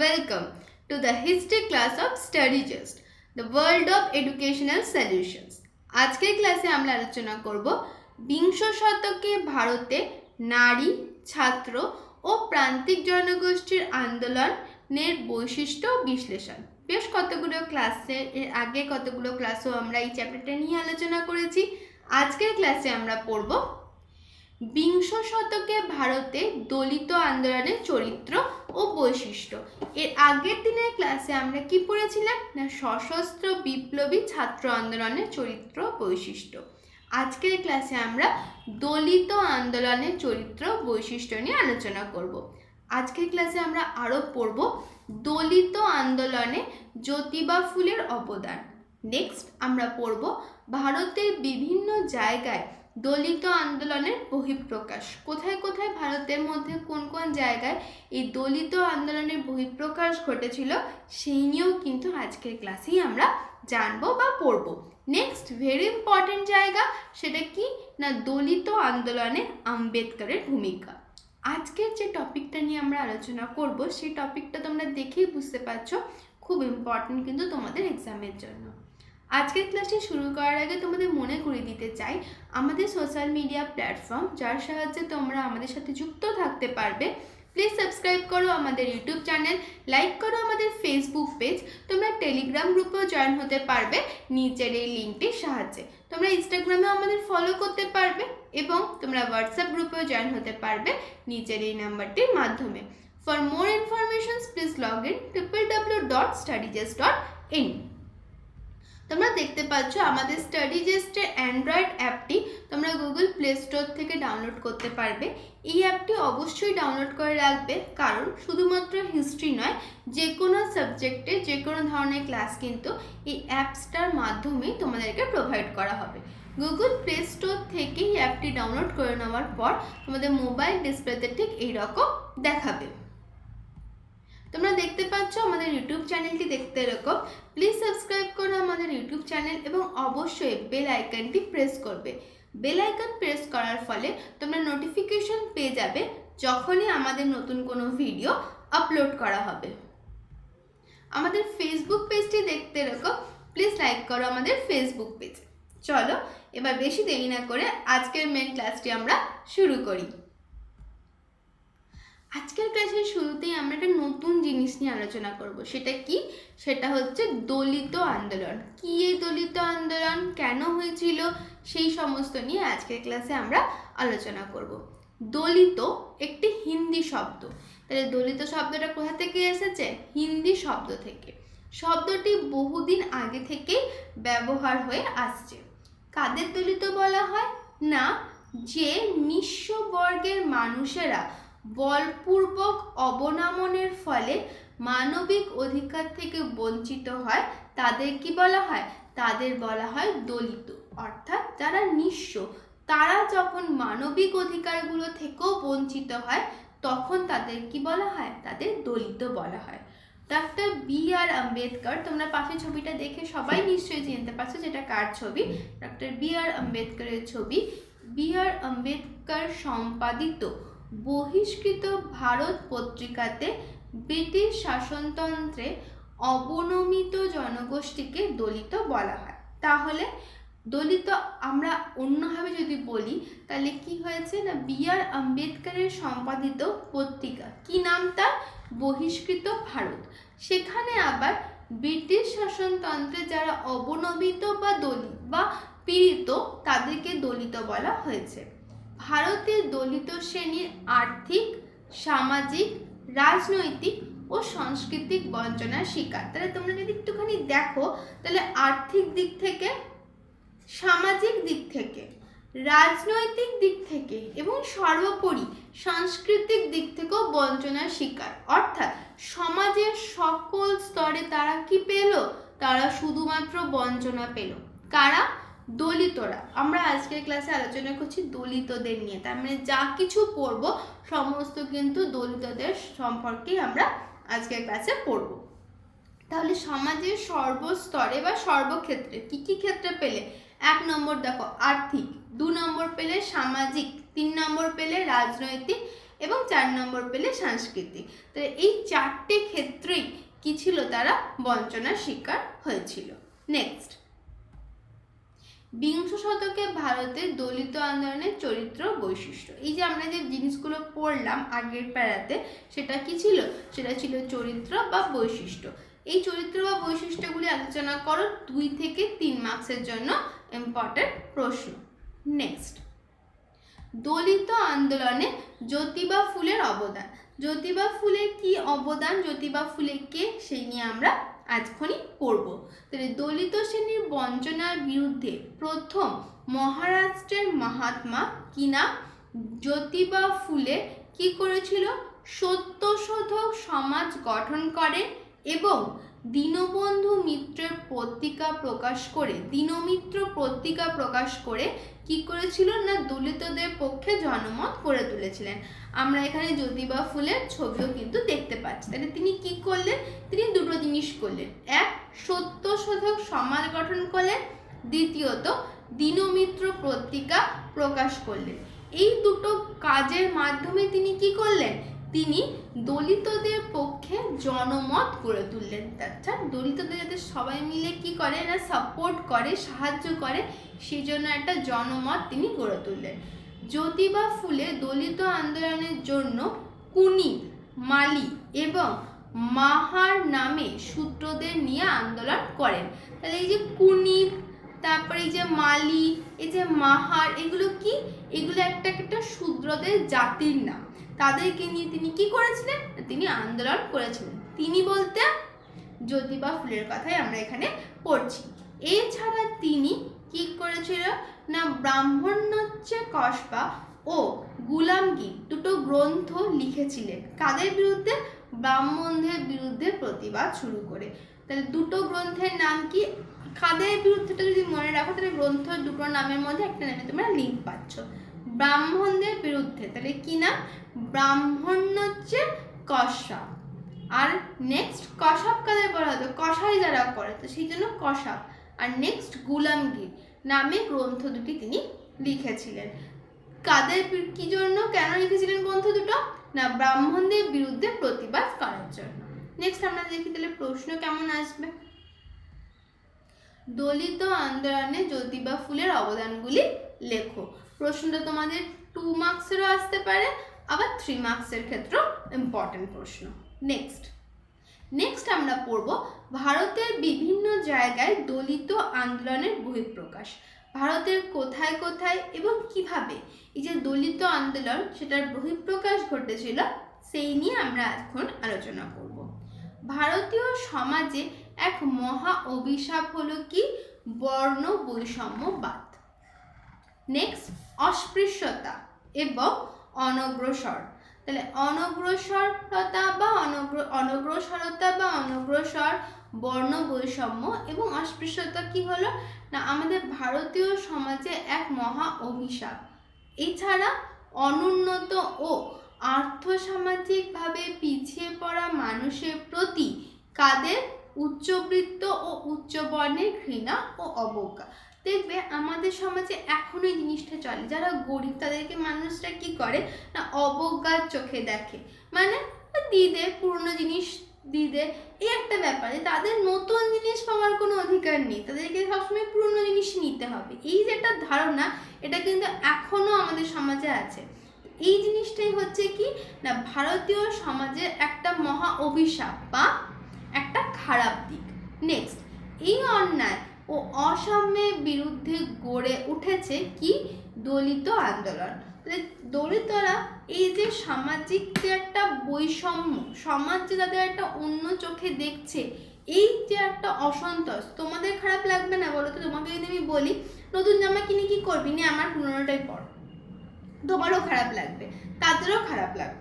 Welcome to the history class of Study Just, the world of educational solutions. আজকের ক্লাসে আমরা আলোচনা করব বিংশ শতকে ভারতে নারী ছাত্র ও প্রান্তিক জনগোষ্ঠীর আন্দোলনের বৈশিষ্ট্য বিশ্লেষণ বেশ কতগুলো ক্লাসে এর আগে কতগুলো ক্লাসও আমরা এই চ্যাপ্টারটা নিয়ে আলোচনা করেছি আজকের ক্লাসে আমরা পড়ব বিংশ শতকে ভারতে দলিত আন্দোলনের চরিত্র ও বৈশিষ্ট্য। এর আগের দিনের ক্লাসে আমরা কি পড়েছিলাম? না, সশস্ত্র বিপ্লবী ছাত্র আন্দোলনের চরিত্র বৈশিষ্ট্য। আজকের ক্লাসে আমরা দলিত আন্দোলনের চরিত্র বৈশিষ্ট্য নিয়ে আলোচনা করব। আজকের ক্লাসে আমরা আরও পড়ব দলিত আন্দোলনে জ্যোতিবা ফুলের অবদান। নেক্সট আমরা পড়ব ভারতের বিভিন্ন জায়গায় দলিত আন্দোলনের বহিঃপ্রকাশ। কোথায় কোথায় ভারতের মধ্যে কোন কোন জায়গায় এই দলিত আন্দোলনের বহিঃপ্রকাশ ঘটেছিল, সেই নিয়েও কিন্তু আজকের ক্লাসেই আমরা জানব বা পড়ব। নেক্সট ভেরি ইম্পর্টেন্ট জায়গা সেটা কি? না দলিত আন্দোলনে আম্বেদকরের ভূমিকা? আজকের যে টপিকটা নিয়ে আমরা আলোচনা করব, সেই টপিকটা তোমরা দেখেই বুঝতে পারছ। খুব ইম্পর্টেন্ট কিন্তু তোমাদের এক্সামের জন্য। আজকের ক্লাসটি শুরু করার আগে তোমাদের মনে করিয়ে দিতে চাই, আমাদের সোশ্যাল মিডিয়া প্ল্যাটফর্ম যার সাহায্যে তোমরা আমাদের সাথে যুক্ত থাকতে পারবে। প্লিজ সাবস্ক্রাইব করো আমাদের ইউটিউব চ্যানেল লাইক করো আমাদের ফেসবুক পেজ তোমরা টেলিগ্রাম গ্রুপেও জয়েন হতে পারবে নিচের এই লিঙ্কটির সাহায্যে। তোমরা ইনস্টাগ্রামেও আমাদের ফলো করতে পারবে এবং তোমরা হোয়াটসঅ্যাপ গ্রুপেও জয়েন হতে পারবে নিচের এই নাম্বারটির মাধ্যমে। For more informations please log in triple W dot studyjes dot in তোমরা দেখতে পাচ্ছ আমাদের স্টাডি জেস্টের অ্যান্ড্রয়েড অ্যাপটি তোমরা গুগল প্লে স্টোর থেকে ডাউনলোড করতে পারবে। এই অ্যাপটি অবশ্যই ডাউনলোড করে রাখবে, কারণ শুধুমাত্র হিস্ট্রি নয় যে কোনো সাবজেক্টে যে কোনো ধরনের ক্লাস কিন্তু এই অ্যাপসটার মাধ্যমেই তোমাদেরকে প্রোভাইড করা হবে। গুগল প্লে স্টোর থেকে এই অ্যাপটি ডাউনলোড করে নেওয়ার পর তোমাদের মোবাইল ডিসপ্লেতে ঠিক এইরকম দেখাবে। তোমরা দেখতে পাচ্ছ আমাদের ইউটিউব চ্যানেলটি দেখতে এরকম। প্লিজ সাবস্ক্রাইব করো আমাদের ইউটিউব চ্যানেল এবং অবশ্যই বেল আইকনটি প্রেস করবে। বেল আইকন প্রেস করার ফলে তোমরা নোটিফিকেশন পেয়ে যাবে যখনই আমাদের নতুন কোনো ভিডিও আপলোড করা হবে। আমাদের ফেসবুক পেজটি দেখতে এরকম। প্লিজ লাইক করো আমাদের ফেসবুক পেজ চলো, এবার বেশি দেরি না করে আজকের মেন ক্লাসটি আমরা শুরু করি। আজকের ক্লাসের শুরুতেই আমরা একটা নতুন জিনিস নিয়ে আলোচনা করব। সেটা কি? সেটা হচ্ছে দলিত আন্দোলন। কি এই দলিত আন্দোলন? কেন হয়েছিল? সেই সমস্ত নিয়ে আজকের ক্লাসে আমরা আলোচনা করব। দলিত একটি হিন্দি শব্দ। তাহলে দলিত শব্দটা কোথা থেকে এসেছে? হিন্দি শব্দ থেকে। শব্দটি বহুদিন আগে থেকেই ব্যবহার হয়ে আসছে। কাদের দলিত বলা হয়? না, যে নিঃস্ব বর্গের মানুষেরা বলপূর্বক অবনমনের ফলে মানবিক অধিকার থেকে বঞ্চিত হয়, তাদের কি বলা হয়? তাদের বলা হয় দলিত, অর্থাৎ যারা নিঃস্ব। তারা যখন মানবিক অধিকারগুলো থেকেও বঞ্চিত হয়, তখন তাদের কি বলা হয়? তাদের দলিত বলা হয়। ডক্টর বি আর আম্বেদকর, তোমরা পাশে ছবিটা দেখে সবাই নিশ্চয়ই চিনতে পারছ যেটা কার ছবি? ডক্টর বি আর আম্বেদকরের ছবি। বি আর আম্বেদকর সম্পাদিত বহিষ্কৃত ভারত পত্রিকাতে ব্রিটিশ শাসনতন্ত্রে অবনমিত জনগোষ্ঠীকে দলিত বলা হয়। তাহলে দলিত আমরা অন্যভাবে যদি বলি, তাহলে কি হয়েছে না বি আর আম্বেদকরের সম্পাদিত পত্রিকা? কি নাম তার? বহিষ্কৃত ভারত। সেখানে আবার ব্রিটিশ শাসনতন্ত্রে যারা অবনমিত বা দলিত বা পীড়িত, তাদেরকে দলিত বলা হয়েছে। ভারতের দলিত শ্রেণির আর্থিক, সামাজিক, রাজনৈতিক ও সাংস্কৃতিক বঞ্চনার শিকার। তাহলে তোমরা যদি একটুখানি দেখো, তাহলে আর্থিক দিক থেকে, সামাজিক দিক থেকে, রাজনৈতিক দিক থেকে এবং সর্বোপরি সাংস্কৃতিক দিক থেকেও বঞ্চনার শিকার। অর্থাৎ সমাজের সকল স্তরে তারা কি পেল? তারা শুধুমাত্র বঞ্চনা পেল। কারা? দলিতরা। আমরা আজকের ক্লাসে আলোচনা করছি দলিতদের নিয়ে। তার মানে যা কিছু পড়ব, সমস্ত কিন্তু দলিতদের সম্পর্কেই আমরা আজকের ক্লাসে পড়ব। তাহলে সমাজের সর্বস্তরে বা সর্বক্ষেত্রে কি কি ক্ষেত্রে পেলে? এক নম্বর দেখো, আর্থিক। দু নম্বর পেলে সামাজিক। তিন নম্বর পেলে রাজনৈতিক। এবং চার নম্বর পেলে সাংস্কৃতিক। তো এই চারটে ক্ষেত্রেই কি ছিল তারা বঞ্চনার শিকার হয়েছিল। নেক্সট বিংশ শতকে ভারতের দলিত আন্দোলনের চরিত্র বৈশিষ্ট্য। এই যে আমরা যে জিনিসগুলো পড়লাম আগের প্যারাতে, সেটা কি ছিল? সেটা ছিল চরিত্র বা বৈশিষ্ট্য। এই চরিত্র বা বৈশিষ্ট্যগুলি আলোচনা করো, দুই থেকে তিন মার্কসের জন্য ইম্পর্টেন্ট প্রশ্ন। নেক্সট দলিত আন্দোলনে জ্যোতিবা ফুলের অবদান। জ্যোতিবা ফুলের কি অবদান? জ্যোতিবা ফুলে কে? সেই নিয়ে আমরা আজখনই পড়ব। তাহলে দলিত শ্রেণির বঞ্চনার বিরুদ্ধে প্রথম মহারাষ্ট্রের মহাত্মা কিনা জ্যোতিবা ফুলে কি করেছিল? সত্যশোধক সমাজ গঠন করে এবং দীনবন্ধু মিত্রের পত্রিকা প্রকাশ করে, দীনমিত্র পত্রিকা প্রকাশ করে কি করেছিল না দলিতদের পক্ষে জনমত করে তুলেছিলেন। আমরা এখানে জ্যোতিবা ফুলের ছবিও কিন্তু দেখতে পাচ্ছি। তাহলে তিনি কি করলেন? তিনি দুটো জিনিস করলেন। এক সত্য শোধক সমাজ গঠন করলেন। দ্বিতীয়ত, দীনমিত্র পত্রিকা প্রকাশ করলেন। এই দুটো কাজের মাধ্যমে তিনি কি করলেন? তিনি দলিতদের পক্ষে জনমত গড়ে তুললেন। আচ্ছা দলিতদের যাতে সবাই মিলে কি করে, না সাপোর্ট করে, সাহায্য করে, সেই জন্য একটা জনমত তিনি গড়ে তুললেন। জ্যোতিবা ফুলে দলিত আন্দোলনের জন্য কুনি, মালি এবং মাহার নামে সূত্রদের নিয়ে আন্দোলন করেন। তাহলে এই যে কুনি, তারপরে এই যে মালি, এই যে মাহার, এগুলো কি? এগুলো একটা একটা শূদ্রদের জাতির নাম। তাদেরকে নিয়ে তিনি কি করেছিলেন? তিনি আন্দোলন করেছিলেন। তিনি বলতে, জ্যোতিবা ফুলের কথাই আমরা এখানে পড়ছি। এছাড়া তিনি কি করেছিল? না, ব্রাহ্মণ্যচ্ছে কসবা ও গুলামগীর দুটো গ্রন্থ লিখেছিলেন। কাদের বিরুদ্ধে? ব্রাহ্মণদের বিরুদ্ধে প্রতিবাদ শুরু করে। তাহলে দুটো গ্রন্থের নাম কি? কাদের বিরুদ্ধেটা যদি মনে রাখো, তাহলে গ্রন্থ দুটো নামের মধ্যে একটা নামে তোমরা লিঙ্ক পাচ্ছ। ব্রাহ্মণদের বিরুদ্ধে। তাহলে কি না ব্রাহ্মণ্য হচ্ছে কসাব আর নেক্সট কসাব কাদের বলা হতো? কষাই যারা করে, তো সেই জন্য কসাব আর নেক্সট গুলামগীর নামে গ্রন্থ দুটি তিনি লিখেছিলেন। কাদের কি জন্য কেন লিখেছিলেন গ্রন্থ দুটো? না, ব্রাহ্মণদের বিরুদ্ধে প্রতিবাদ করার জন্য। নেক্সট আমরা দেখি তাহলে প্রশ্ন কেমন আসবে? দলিত আন্দোলনে জ্যোতিবা ফুলের অবদানগুলি লেখো। প্রশ্নটা তোমাদের টু মার্কসেরও আসতে পারে, আবার থ্রি মার্কসের ক্ষেত্রেও ইম্পর্টেন্ট প্রশ্ন। নেক্সট নেক্সট আমরা পড়ব ভারতের বিভিন্ন জায়গায় দলিত আন্দোলনের বহিঃপ্রকাশ। ভারতের কোথায় কোথায় এবং কীভাবে এই যে দলিত আন্দোলন সেটার বহিঃপ্রকাশ ঘটেছিল, সেই নিয়ে আমরা এখন আলোচনা করব। ভারতীয় সমাজে এক মহা অভিশাপ হলো কি? বর্ণ বৈষম্যবাদ নেক্সট অস্পৃশ্যতা এবং অনগ্রসর। তাহলে অনগ্রসরতা বা অনগ্র, অনগ্রসরতা বা অনগ্রসর, বর্ণ বৈষম্য এবং অস্পৃশ্যতা কি হলো? না, আমাদের ভারতীয় সমাজে এক মহা অভিশাপ। এছাড়া অনুন্নত ও আর্থসামাজিকভাবে পিছিয়ে পড়া মানুষের প্রতি কাদের উচ্চবৃত্ত ও উচ্চবর্ণের ঘৃণা ও অবজ্ঞা? দেখবে আমাদের সমাজে এখনও এই জিনিসটা চলে। যারা গরিব, তাদেরকে মানুষরা কি করে? না, অবজ্ঞার চোখে দেখে। মানে দিদে, পুরনো জিনিস দিদে, এই একটা ব্যাপার যে তাদের নতুন জিনিস পাওয়ার কোনো অধিকার নেই। তাদেরকে সবসময় পুরনো জিনিস নিতে হবে। এই যে একটা ধারণা, এটা কিন্তু এখনও আমাদের সমাজে আছে। এই জিনিসটাই হচ্ছে কি? না, ভারতীয় সমাজের একটা মহা অভিশাপ বা একটা খারাপ দিক। নেক্সট এই অন্যায় ও অসাম্যের বিরুদ্ধে গড়ে উঠেছে কি? দলিত আন্দোলন। দলিতরা এই যে সামাজিক যে একটা বৈষম্য, সমাজ যে তাদের একটা অন্য চোখে দেখছে, এই যে একটা অসন্তোষ, তোমাদের খারাপ লাগবে না বলো তো? তোমাকে যদি আমি বলি, নতুন জামা কিনে কি করবি? না আমার পুরোনোটাই পর। তোমারও খারাপ লাগবে, তাদেরও খারাপ লাগতো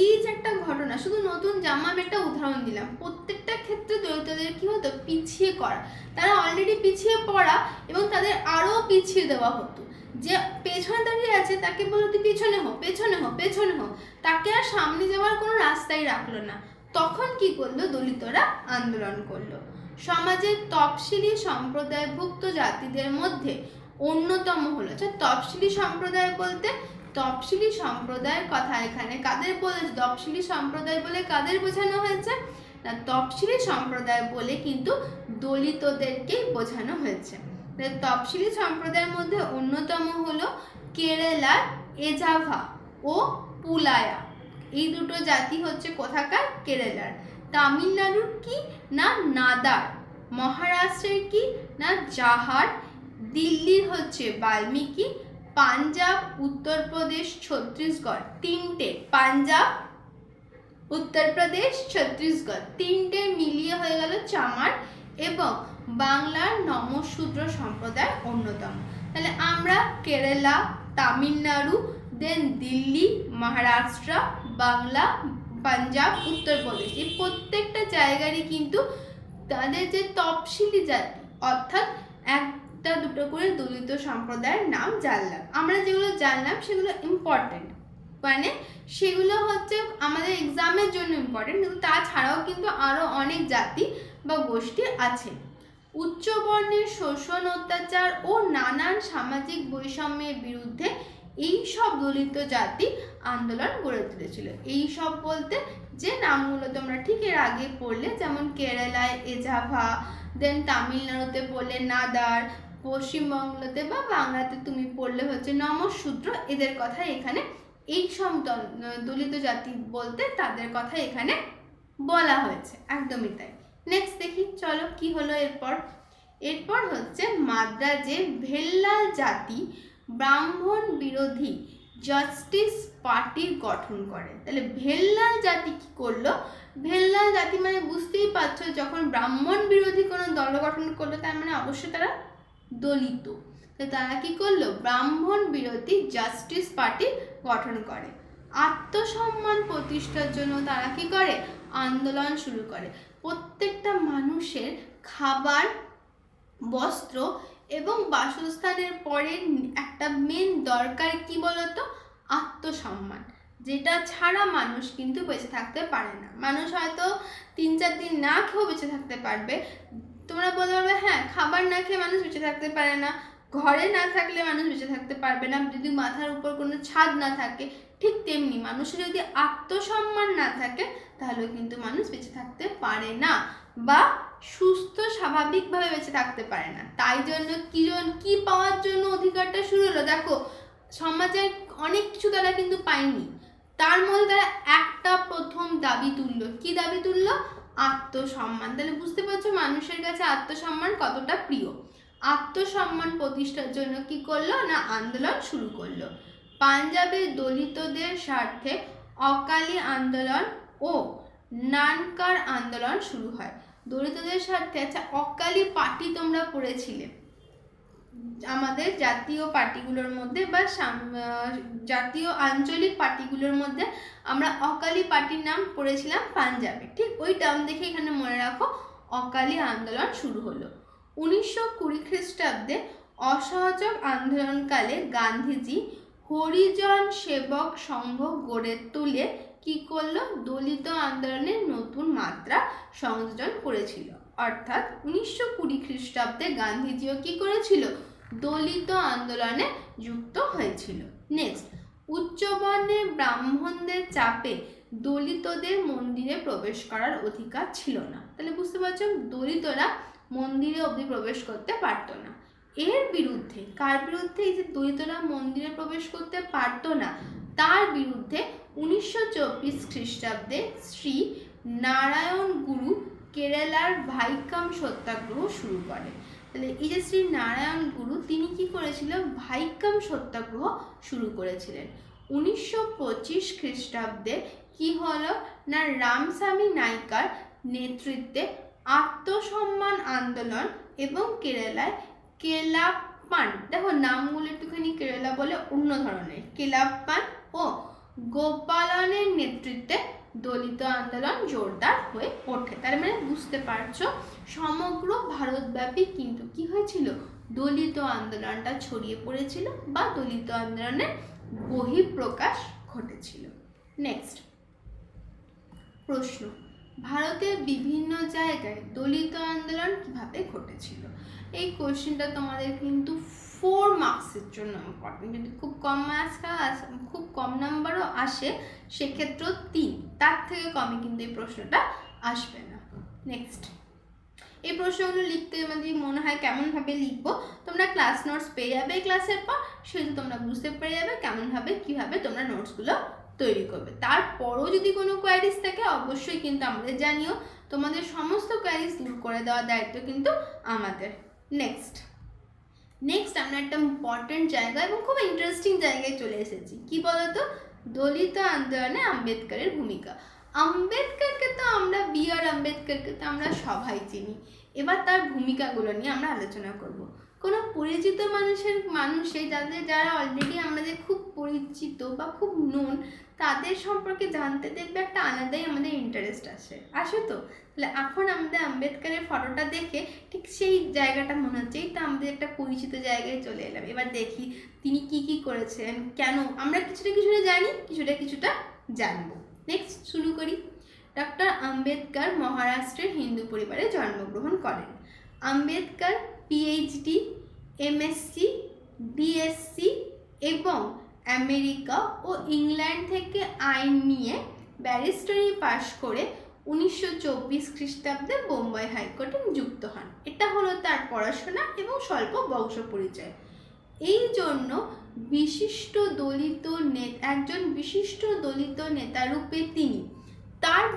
এই যে একটা ঘটনা, শুধু নতুন জামা একটা উদাহরণ দিলাম। প্রত্যেকটা ক্ষেত্রে দলিতদের কি হতো পিছিয়ে করা তারা অলরেডি পিছিয়ে পড়া এবং তাদের আরও পিছিয়ে দেওয়া হতো। যে পেছনে দাঁড়িয়ে আছে, তাকে বলো তুই পেছনে হো পেছনে হো পেছনে হো। তাকে আর সামনে যাওয়ার কোনো রাস্তাই রাখল না। তখন কি করল? দলিতরা আন্দোলন করল। সমাজের তফসিলি সম্প্রদায়ভুক্ত জাতিদের মধ্যে অন্যতম হলো। আচ্ছা তফসিলি সম্প্রদায় বলতে তপশিলি সম্প্রদায়ের কথা এখানে। কাদের বলে, তপশিলি সম্প্রদায় বলে কাদের বোঝানো হয়েছে? না, তপশিলি সম্প্রদায় বলে কিন্তু দলিতদেরকেই বোঝানো হয়েছে। তপশিলি সম্প্রদায়ের মধ্যে অন্যতম হলো কেরালার এজাভা ও পুলায়া। এই দুটো জাতি হচ্ছে কোথাকার? কেরালার। তামিলনাড়ুর কি না নাদার? মহারাষ্ট্রের কি না জাহার? দিল্লির হচ্ছে বাল্মীকি পাঞ্জাব উত্তরপ্রদেশ ছত্তিশগড়। তিনটে, পাঞ্জাব উত্তরপ্রদেশ ছত্তিশগড়। তিনটে মিলিয়ে হয়ে গেল চামার এবং বাংলার নমশূদ্র সম্প্রদায় অন্যতম। তাহলে আমরা কেরালা, তামিলনাড়ু দেন দিল্লি, মহারাষ্ট্র, বাংলা, পাঞ্জাব উত্তরপ্রদেশ এই প্রত্যেকটা জায়গারই কিন্তু তাদের যে তপশিলি জাতি, অর্থাৎ একটা দুটো করে দলিত সম্প্রদায়ের নাম জানলাম। আমরা যেগুলো জানলাম সেগুলো ইম্পর্টেন্ট মানে সেগুলো হচ্ছে আমাদের এক্সামের জন্য ইম্পর্টেন্ট কিন্তু তাছাড়াও কিন্তু আরও অনেক জাতি বা গোষ্ঠী আছে। উচ্চ বর্ণের শোষণ, অত্যাচার ও নানান সামাজিক বৈষম্যের বিরুদ্ধে এই সব দলিত জাতি আন্দোলন গড়ে তুলেছিল। এই সব বলতে যে নামগুলো তোমরা ঠিক এর আগে পড়লে, যেমন কেরালায় এজাভা দেন তামিলনাড়ুতে পড়লে নাদার পশ্চিমবঙ্গতে বা বাংলাতে তুমি পড়লে হচ্ছে নমশূদ্র এদের কথা এখানে এই সব দল- দলিত জাতি বলতে তাদের কথা এখানে বলা হয়েছে, একদমই তাই। নেক্সট দেখি, চলো কি হলো এরপর? এরপর হচ্ছে মাদ্রাজে ভেল্লাল জাতি ব্রাহ্মণ বিরোধী জাস্টিস পার্টি গঠন করে। তাহলে ভেল্লাল জাতি কি করল? ভেল্লাল জাতি মানে বুঝতেই পারছ, যখন ব্রাহ্মণ বিরোধী কোনো দল গঠন করল, তার মানে অবশ্যই তারা দলিত। তারা কি করল? ব্রাহ্মণ বিরোধী জাস্টিস পার্টি গঠন করে। আত্মসম্মান প্রতিষ্ঠার জন্য তারা কি করে? আন্দোলন শুরু করে। প্রত্যেকটা মানুষের খাবার, বস্ত্র এবং বাসস্থানের পরে একটা মেন দরকার কি বলতো? আত্মসম্মান। যেটা ছাড়া মানুষ কিন্তু বেঁচে থাকতে পারে না। মানুষ হয়তো তিন চার দিন না খেয়েও বেঁচে থাকতে পারবে। তোমরা বলতে পারবে হ্যাঁ খাবার না খেয়ে মানুষ বেঁচে থাকতে পারে না। ঘরে না থাকলে মানুষ বেঁচে থাকতে পারবে না। যদি মাথার উপর কোনো ছাদ না থাকে, ঠিক তেমনি মানুষের যদি আত্মসম্মান না থাকে তাহলে কিন্তু মানুষ বেঁচে থাকতে পারে না বা সুস্থ, স্বাভাবিকভাবে বেঁচে থাকতে পারে না। তাই জন্য কি কি পাওয়ার জন্য অধিকারটা শুরু হলো? দেখো সমাজের অনেক কিছু তারা কিন্তু পায়নি। তার মধ্যে তারা একটা প্রথম দাবি তুললো। কি দাবি তুললো? আত্মসম্মান। তাহলে বুঝতে পারছ মানুষের কাছে আত্মসম্মান কতটা প্রিয়? আত্মসম্মান প্রতিষ্ঠার জন্য কি করল না আন্দোলন শুরু করল? পাঞ্জাবে দলিতদের স্বার্থে অকালি আন্দোলন ও নানকার আন্দোলন শুরু হয়। দলিতদের স্বার্থে আচ্ছা অকালি পার্টি তোমরা পড়েছিলে আমাদের জাতীয় পার্টিগুলোর মধ্যে বা জাতীয় আঞ্চলিক পার্টিগুলোর মধ্যে আমরা অকালি পার্টির নাম পড়েছিলাম পাঞ্জাবে। ঠিক ওই টার্ম দেখে এখানে মনে রাখো, অকালি আন্দোলন শুরু হলো। উনিশশো কুড়ি খ্রিস্টাব্দে অসহযোগ আন্দোলনকালে গান্ধীজি হরিজন সেবক সংঘ গড়ে তুলে কি করল? দলিত আন্দোলনের নতুন মাত্রা সংযোজন করেছিল। অর্থাৎ উনিশশো কুড়ি খ্রিস্টাব্দে গান্ধীজিও কি করেছিল? দলিত আন্দোলনে যুক্ত হয়েছিল। নেক্সট উচ্চবর্ণের ব্রাহ্মণদের চাপে দলিতদের মন্দিরে প্রবেশ করার অধিকার ছিল না। তাহলে বুঝতে পারছ? দলিতরা মন্দিরে অবধি প্রবেশ করতে পারতো না। এর বিরুদ্ধে, কার বিরুদ্ধে? এই যে দলিতরা মন্দিরে প্রবেশ করতে পারতো না, তার বিরুদ্ধে উনিশশো চব্বিশ খ্রিস্টাব্দে শ্রী নারায়ণ গুরু কেরালার ভাইকাম সত্যাগ্রহ শুরু করে। তাহলে এই যে শ্রী নারায়ণ গুরু, তিনি কি করেছিলেন? ভাইকাম সত্যাগ্রহ শুরু করেছিলেন। উনিশশো পঁচিশ খ্রিস্টাব্দে কি হলো? না, রামস্বামী নাইকার নেতৃত্বে আত্মসম্মান আন্দোলন এবং কেরালায় কেলাপ্পান, দেখো নামগুলো একটুখানি কেরালা বলে অন্য ধরনের, কেলাপ্পান ও গোপালনের নেতৃত্বে দলিত আন্দোলন জোরদার হয়ে ওঠে। তার মানে বুঝতে পারছ, সমগ্র ভারতব্যাপী কিন্তু কি হয়েছিল? দলিত আন্দোলনটা ছড়িয়ে পড়েছিল বা দলিত আন্দোলনের বহিঃপ্রকাশ ঘটেছিল। নেক্সট প্রশ্ন। ভারতের বিভিন্ন জায়গায় দলিত আন্দোলন কীভাবে ঘটেছিল? এই কোশ্চেনটা তোমাদের কিন্তু ফোর মার্কসের জন্য ইম্পর্টেন্ট যদি খুব কম মার্কস খুব কম নাম্বারও আসে, সেক্ষেত্রেও তিন। তার থেকে কমে কিন্তু এই প্রশ্নটা আসবে না। নেক্সট এই প্রশ্নগুলো লিখতে আমাদের মনে হয় কেমনভাবে লিখব, তোমরা ক্লাস নোটস পেয়ে যাবে এই ক্লাসের পর, সেহেতু তোমরা বুঝতে পেরে যাবে কেমনভাবে, কীভাবে তোমরা নোটসগুলো তৈরি করবে। তারপরও যদি কোনো কোয়ারিজ থাকে, অবশ্যই কিন্তু আমাদের জানিও। তোমাদের সমস্ত কোয়ারিজ দূর করে দেওয়ার দায়িত্ব কিন্তু আমাদের। নেক্সট নেক্সট আমরা একটা ইম্পর্টেন্ট জায়গা এবং খুব ইন্টারেস্টিং জায়গায় চলে এসেছি। কি বলতো? দলিত আন্দোলনে আম্বেদকরের ভূমিকা। আম্বেদকরকে তো আমরা, বি আর আম্বেদকরকে তো আমরা সবাই চিনি। এবার তার ভূমিকাগুলো নিয়ে আমরা আলোচনা করব। কোনো পরিচিত মানুষের, মানুষে যাদের যারা অলরেডি আমাদের খুব পরিচিত বা খুব নোন তাদের সম্পর্কে জানতে দেখবে একটা আলাদাই আমাদের ইন্টারেস্ট আসে। আসে তো? তাহলে এখন আমাদের আম্বেদকরের ফটোটা দেখে ঠিক সেই জায়গাটা মনে হচ্ছে, এই তো আমাদের একটা পরিচিত জায়গায় চলে এলাম। এবার দেখি তিনি কি কি করেছেন, কেন? আমরা কিছুটা কিছুটা জানি, কিছুটা কিছুটা জানব। নেক্সট শুরু করি। ডক্টর আম্বেদকর মহারাষ্ট্রের হিন্দু পরিবারে জন্মগ্রহণ করেন। আম্বেদকর পিএইচডি এমএসসি বিএসসি এবং আমেরিকা ও ইংল্যান্ড থেকে আইন নিয়ে ব্যারিস্টারি পাশ করে উনিশশো চব্বিশ খ্রিস্টাব্দে বোম্বাই হাইকোর্টে নিযুক্ত হন। এটা হলো তার পড়াশোনা এবং স্বল্প বংশ পরিচয়। এই জন্য বিশিষ্ট দলিত নে- একজন বিশিষ্ট দলিত নেতারূপে তিনি, তার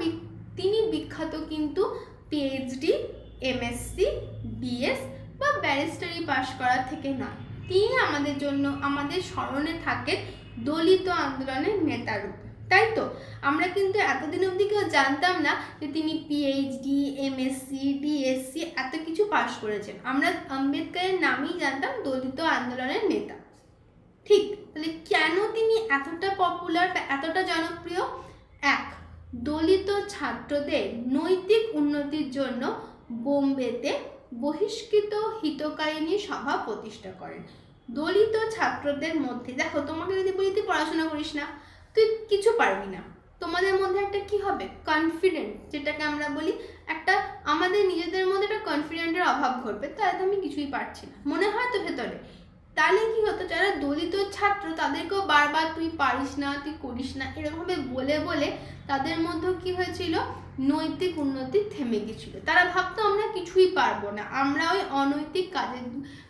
তিনি বিখ্যাত কিন্তু পিএইচডি এমএসসি বিএস বা ব্যারিস্টারি পাশ করা থেকে নয় তিনি আমাদের জন্য আমাদের স্মরণে থাকেন দলিত আন্দোলনের নেতারূপে। তাই তো? আমরা কিন্তু এতদিন অবধি কেউ জানতাম না যে তিনি পিএইচডি এমএসসি ডিএসসি এত কিছু পাশ করেছেন। আমরা আম্বেদকরের নামই জানতাম দলিত আন্দোলনের নেতা। ঠিক, তাহলে কেন তিনি এতটা পপুলার বা এতটা জনপ্রিয়? এক, দলিত ছাত্রদের নৈতিক উন্নতির জন্য বোম্বেতে বহিষ্কৃত হিতকারিণী সভা প্রতিষ্ঠা করেন। দলিত ছাত্রদের মধ্যে, দেখো তোমাকে যদি বলি, তুই পড়াশোনা করিস না, তুই কিছু পারবি না। তোমাদের মধ্যে একটা কি হবে? কনফিডেন্ট যেটাকে আমরা বলি, একটা আমাদের নিজেদের মধ্যে একটা কনফিডেন্টের অভাব ঘটবে তাহলে আমি কিছুই পারছি না। মনে হয় তো ভেতরে। তাহলে কি হতো? যারা দলিত ছাত্র, তাদেরকেও বারবার তুই পারিস না, তুই করিস না, এরকমভাবে বলে বলে তাদের মধ্যেও কি হয়েছিল? নৈতিক উন্নতি থেমে গেছিল। তারা ভাবতো, আমরা কিছুই পারব না। আমরা ওই অনৈতিক কাজে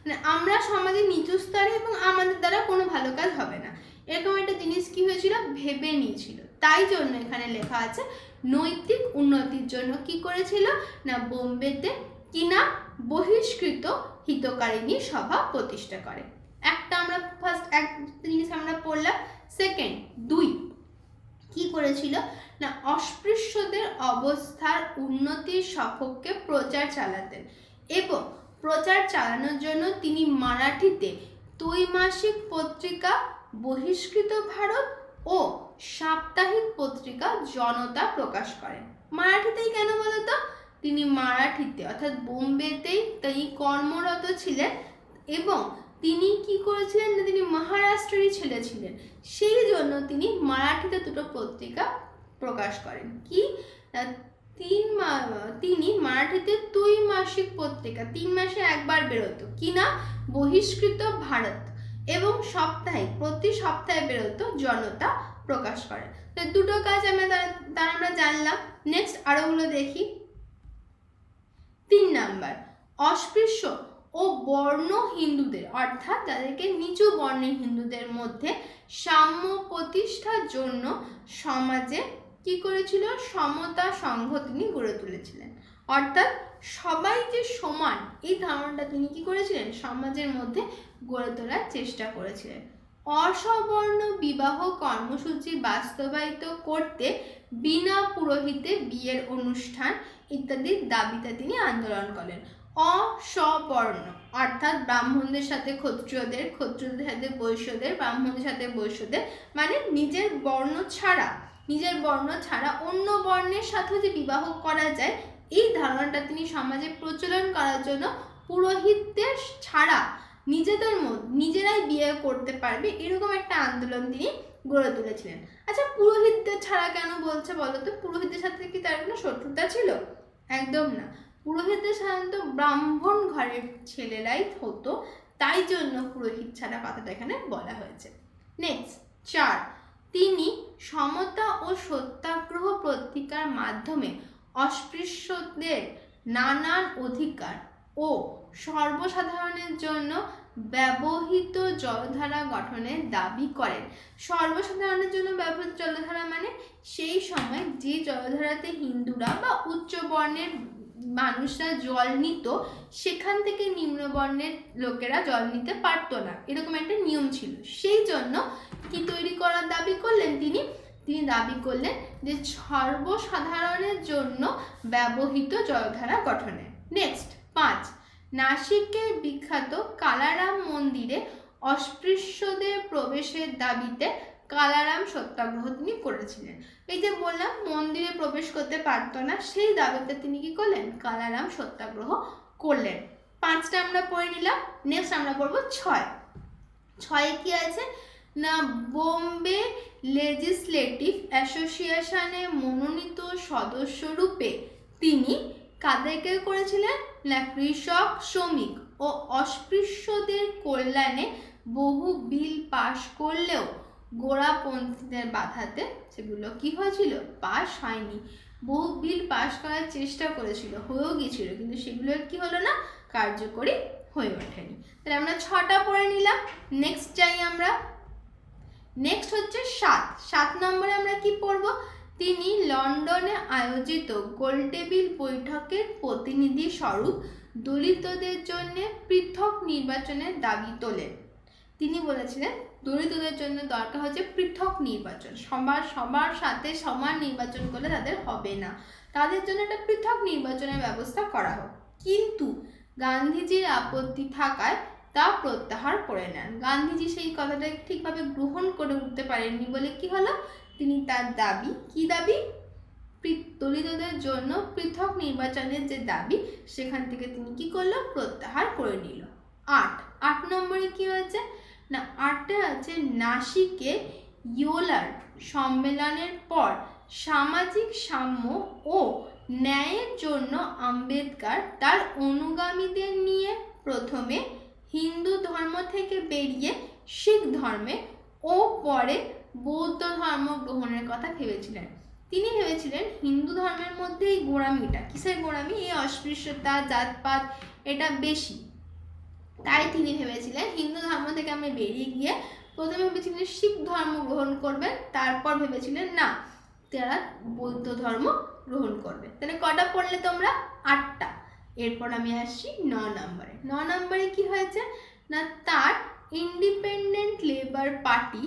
মানে আমরা সমাজের নিচু স্তরে এবং আমাদের দ্বারা কোনো ভালো কাজ হবে না। এরকম একটা জিনিস কি হয়েছিল? ভেবে নিয়েছিল। তাই জন্য এখানে লেখা আছে, নৈতিক উন্নতির জন্য কি করেছিল? না বোম্বেতে কিনা বহিষ্কৃত হিতকারিণী সভা প্রতিষ্ঠা করে। একটা আমরা ফার্স্ট এক জিনিস আমরা পড়লাম সেকেন্ড দুই। কি করেছিল? না, অস্পৃশ্যদের অবস্থার উন্নতির সপক্ষে প্রচার চালাতেন এবং প্রচার চালানোর জন্য তিনি মারাঠিতে ত্রৈমাসিক পত্রিকা, বহিষ্কৃত ভারত ও সাপ্তাহিক পত্রিকা জনতা প্রকাশ করেন। মারাঠিতেই কেন বলতো? তিনি মারাঠিতে, অর্থাৎ বোম্বেতেই তিনি কর্মরত ছিলেন এবং তিনি কি করেছিলেন না তিনি মহারাষ্ট্রেরই ছেলে ছিলেন? সেই জন্য তিনি মারাঠিতে দুটো পত্রিকা প্রকাশ করেন। কি? তিন তিনি মারাঠিতে দুই মাসিক পত্রিকা, তিন মাসে একবার বেরোতো। কি না বহিষ্কৃত ভারত। এবং সপ্তাহে, প্রতি সপ্তাহে বেরোতো, জনতা প্রকাশ করে। তো দুটো কাজ আমরা তার আমরা জানলাম। নেক্সট আরোগুলো দেখি। তিন নাম্বার, অস্পৃশ্য। ও বর্ণ হিন্দুদের, অর্থাৎ যাদেরকে নিচু বর্ণের হিন্দুদের মধ্যে সাম্য প্রতিষ্ঠার জন্য সমাজে কি করেছিল? সমতা সংঘ তিনি গড়ে তুলেছিলেন। অর্থাৎ সবাই যে সমান, এই ধারণাটা তিনি কি করেছিলেন? সমাজের মধ্যে গড়ে তোলার চেষ্টা করেছিলেন। অসবর্ণ বিবাহ কর্মসূচি বাস্তবায়িত করতে বিনা পুরোহিতে বিয়ের অনুষ্ঠান ইত্যাদির দাবিতে তিনি আন্দোলন করেন। অসবর্ণ অর্থাৎ ব্রাহ্মণদের সাথে ক্ষত্রিয়দের ক্ষত্রিয়দের সাথে বৈশ্যদের, ব্রাহ্মণদের সাথে বৈশ্যদের মানে নিজের বর্ণ ছাড়া, নিজের বর্ণ ছাড়া অন্য বর্ণের সাথে যে বিবাহ করা যায়, এই ধারণাটা তিনি সমাজে প্রচলন করার জন্য পুরোহিতদের ছাড়া নিজেদের মধ্যে নিজেরাই বিয়ে করতে পারবে, এরকম একটা আন্দোলন তিনি গড়ে তুলেছিলেন। আচ্ছা পুরোহিতদের ছাড়া কেন বলছে বলো তো পুরোহিতদের সাথে কি তার কোনো শত্রুতা ছিল? একদম না। পুরোহিতদের সাধারণত ব্রাহ্মণ ঘরের ছেলেরাই হতো, তাই জন্য পুরোহিত ছাড়া কথাটা এখানে বলা হয়েছে। নেক্সট চার, তিনি সমতা ও সত্যাগ্রহ পত্রিকার মাধ্যমে অস্পৃশ্যদের নানান অধিকার ও সর্বসাধারণের জন্য ব্যবহৃত জলধারা গঠনের দাবি করেন। সর্বসাধারণের জন্য ব্যবহৃত জলধারা মানে সেই সময় যে জলধারাতে হিন্দুরা বা উচ্চ বর্ণের মানুষরা জল নিত, সেখান থেকে নিম্নবর্ণের লোকেরা জল নিতে পারতো না। এরকম একটা নিয়ম ছিল। সেই জন্য কি তৈরি করার দাবি করলেন তিনি? তিনি দাবি করলেন যে সর্বসাধারণের জন্য ব্যবহৃত জলধারা গঠনে। নেক্সট পাঁচ নাসিকের বিখ্যাত কালারাম মন্দিরে অস্পৃশ্যদের প্রবেশের দাবিতে কালারাম সত্যাগ্রহ তিনি করেছিলেন। এই যে বললাম, মন্দিরে প্রবেশ করতে পারতো না, সেই দাবিতে তিনি কি করলেন? কালারাম সত্যাগ্রহ করলেন। পাঁচটা আমরা পড়ে নিলাম নেক্সট আমরা পড়ব ছয়। ছয়ে কি আছে? না, বোম্বে লেজিসলেটিভ অ্যাসোসিয়েশনে মনোনীত সদস্য রূপে তিনি কাদেরকে করেছিলেন? না, কৃষক, শ্রমিক ও অস্পৃশ্যদের কল্যাণে বহু বিল পাশ করলেও গোড়াপন্থীদের বাধাতে সেগুলো কি হয়েছিল? পাশ হয়নি। বহু বিল পাশ করার চেষ্টা করেছিল, হয়েও গিয়েছিল, কিন্তু সেগুলো কি হলো না? কার্যকরী হয়ে ওঠেনি। তাহলে আমরা ছটা পড়ে নিলাম। নেক্সট যাই আমরা। নেক্সট হচ্ছে সাত। সাত নম্বরে আমরা কি পড়ব? তিনি লন্ডনে আয়োজিত গোলটেবিল বৈঠকের প্রতিনিধি স্বরূপ দলিতদের জন্য পৃথক নির্বাচনের দাবি তোলেন। তিনি বলেছিলেন দলিতদের জন্য দরকার হচ্ছে পৃথক নির্বাচন। সবার সবার সাথে সমান নির্বাচন করলে তাদের হবে না। তাদের জন্য একটা পৃথক নির্বাচনের ব্যবস্থা করা হোক। কিন্তু গান্ধীজির আপত্তি থাকায় তা প্রত্যাহার করে নেন। গান্ধীজি সেই কথাটা ঠিকভাবে গ্রহণ করে উঠতে পারেননি বলে কি হলো? তিনি তার দাবি, কি দাবি? দলিতদের জন্য পৃথক নির্বাচনের যে দাবি, সেখান থেকে তিনি কি করল? প্রত্যাহার করে নিল। আট আট নম্বরে কি হয়েছে? না আটটা আছে নাসিকে ইয়োলার সম্মেলনের পর সামাজিক সাম্য ও ন্যায়ের জন্য আম্বেদকর তার অনুগামীদের নিয়ে প্রথমে হিন্দু ধর্ম থেকে বেরিয়ে শিখ ধর্মে ও পরে বৌদ্ধ ধর্ম গ্রহণের কথা ভেবেছিলেন। তিনি ভেবেছিলেন হিন্দু ধর্মের মধ্যে এই গোড়ামিটা, কিসের গোড়ামি? এই অস্পৃশ্যতা, জাতপাত, এটা বেশি। তাই তিনি ভেবেছিলেন হিন্দু ধর্ম থেকে আমি বেরিয়ে গিয়ে প্রথমে ভেবেছিলেন শিখ ধর্ম গ্রহণ করবেন, তারপর ভেবেছিলেন না, তারা বৌদ্ধ ধর্ম গ্রহণ করবে। তাহলে কটা পড়লে তোমরা? আটটা। এরপর আমি আসছি ন নম্বরে। ন নম্বরে কি হয়েছে? না, তার independent labour party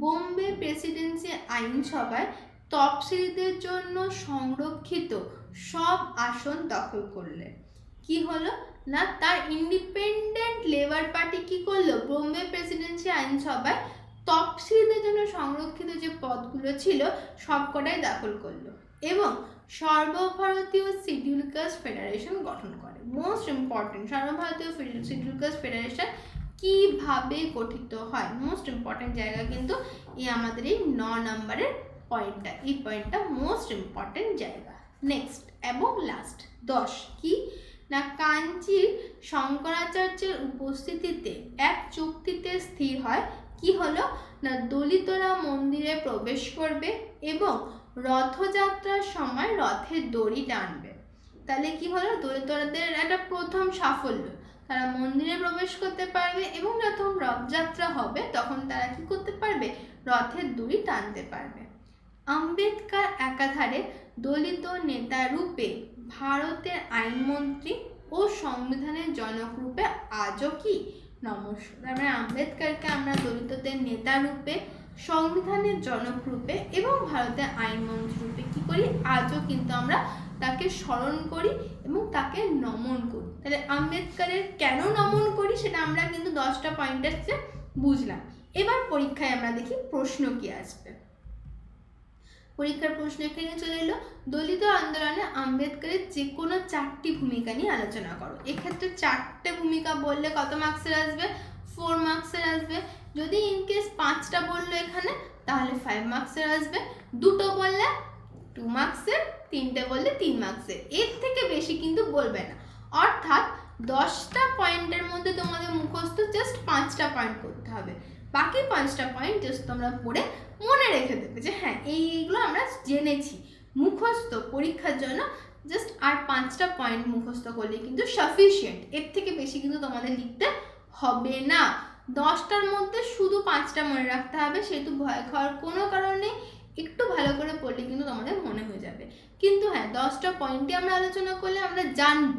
Bombay presidency আইনসভায় তফসিলিদের জন্য সংরক্ষিত সব আসন দখল করলেন কি হলো? না, তার ইন্ডিপেন্ডেন্ট লেবার পার্টি কি করল? বোম্বে প্রেসিডেন্সি আইনসভায় তফসিলদের জন্য সংরক্ষিত যে পদগুলো ছিল, সবকটাই দখল করল এবং সর্বভারতীয় শিডিউল কাস্ট ফেডারেশন গঠন করে। মোস্ট ইম্পর্টেন্ট সর্বভারতীয় শিডিউল কাস্ট ফেডারেশন কীভাবে গঠিত হয়? মোস্ট ইম্পর্টেন্ট জায়গা কিন্তু এই আমাদের এই ন নম্বরের পয়েন্টটা এই পয়েন্টটা মোস্ট ইম্পর্টেন্ট জায়গা। নেক্সট এবং লাস্ট দশ কি? না কাঞ্চির শঙ্করাচার্যের উপস্থিতিতে এক চুক্তিতে স্থির হয়, কি হলো? না দলিতরা মন্দিরে প্রবেশ করবে এবং রথযাত্রার সময় রথের দড়ি টানবে। তাহলে কি হলো? দলিতরাদের একটা প্রথম সাফল্য। তারা মন্দিরে প্রবেশ করতে পারবে এবং যখন রথযাত্রা হবে, তখন তারা কি করতে পারবে? রথের দড়ি টানতে পারবে। আম্বেদকর একাধারে দলিত নেতা রূপে ভারতের আইনমন্ত্রী ও সংবিধানের জনক রূপে আজও কি নমস্কার? মানে আম্বেদকরকে আমরা দলিতদের নেতা রূপে, সংবিধানের জনক রূপে এবং ভারতের আইনমন্ত্রী রূপে কি করি? আজও কিন্তু আমরা তাকে স্মরণ করি এবং তাকে নমন করি। তাহলে আম্বেদকরের কেন নমন করি সেটা আমরা কিন্তু দশটা পয়েন্টের বুঝলাম। এবার পরীক্ষায় আমরা দেখি প্রশ্ন কি আসবে। পরীক্ষার প্রশ্ন এখানে চলে এলো। দলিত আন্দোলনে আম্বেদকরের যে কোনো চারটি ভূমিকা নিয়ে আলোচনা করো। এক্ষেত্রে চারটে ভূমিকা বললে কত মার্কসের আসবে? ফোর মার্কসের আসবে। যদি ইনকেস পাঁচটা বলল এখানে, তাহলে ফাইভ মার্কসের আসবে। দুটো বললে টু মার্কসের তিনটে বললে তিন মার্কসের এর। থেকে বেশি কিন্তু বলবে না। অর্থাৎ দশটা পয়েন্টের মধ্যে তোমাদের মুখস্থ জাস্ট পাঁচটা পয়েন্ট করতে হবে। বাকি পাঁচটা পয়েন্ট জাস্ট তোমরা পড়ে মনে রেখে দেবে যে হ্যাঁ এই এইগুলো আমরা জেনেছি। মুখস্থ পরীক্ষার জন্য জাস্ট আর পাঁচটা পয়েন্ট মুখস্থ করলে কিন্তু সাফিসিয়েন্ট এর থেকে বেশি কিন্তু তোমাদের লিখতে হবে না। দশটার মধ্যে শুধু পাঁচটা মনে রাখতে হবে, সেহেতু ভয় খাওয়ার কোনো কারণে একটু ভালো করে পড়লে কিন্তু তোমাদের মনে হয়ে যাবে। কিন্তু হ্যাঁ দশটা পয়েন্টে আমরা আলোচনা করলে আমরা জানব।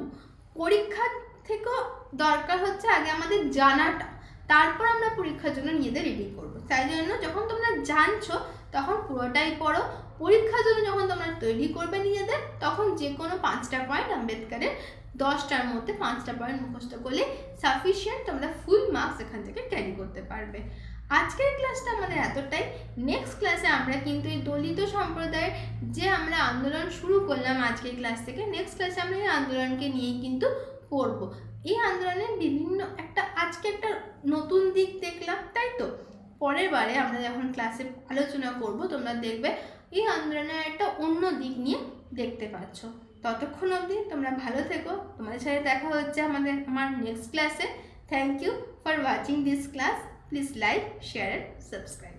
পরীক্ষার থেকেও দরকার হচ্ছে আগে আমাদের জানাটা। তারপর আমরা পরীক্ষার জন্য নিজেদের রেডি করব। তাই জন্য যখন তোমরা জানছো, তখন পুরোটাই পড়ো। পরীক্ষার জন্য যখন তোমরা তৈরি করবে নিজেদের, তখন যে কোনো পাঁচটা পয়েন্ট আম্বেদকারের দশটার মধ্যে পাঁচটা পয়েন্ট মুখস্থ করলে সাফিসিয়েন্ট তোমরা ফুল মার্কস এখান থেকে ক্যারি করতে পারবে। আজকের ক্লাসটা আমাদের এতটাই। নেক্সট ক্লাসে আমরা কিন্তু এই দলিত সম্প্রদায়ের যে আমরা আন্দোলন শুরু করলাম আজকের ক্লাস থেকে নেক্সট ক্লাসে আমরা এই আন্দোলনকে নিয়েই কিন্তু পড়ব। এই আন্দোলনের বিভিন্ন একটা, আজকে একটা নতুন দিক দেখলাম, তাই তো? পরের বারে আমরা যখন ক্লাসে আলোচনা করব, তোমরা দেখবে এই আন্দোলনের একটা অন্য দিক নিয়ে দেখতে পাচ্ছ। ততক্ষণ অবধি তোমরা ভালো থেকো। তোমাদের সাথে দেখা হচ্ছে আমাদের, আমার নেক্সট ক্লাসে thank you for watching this class please like share subscribe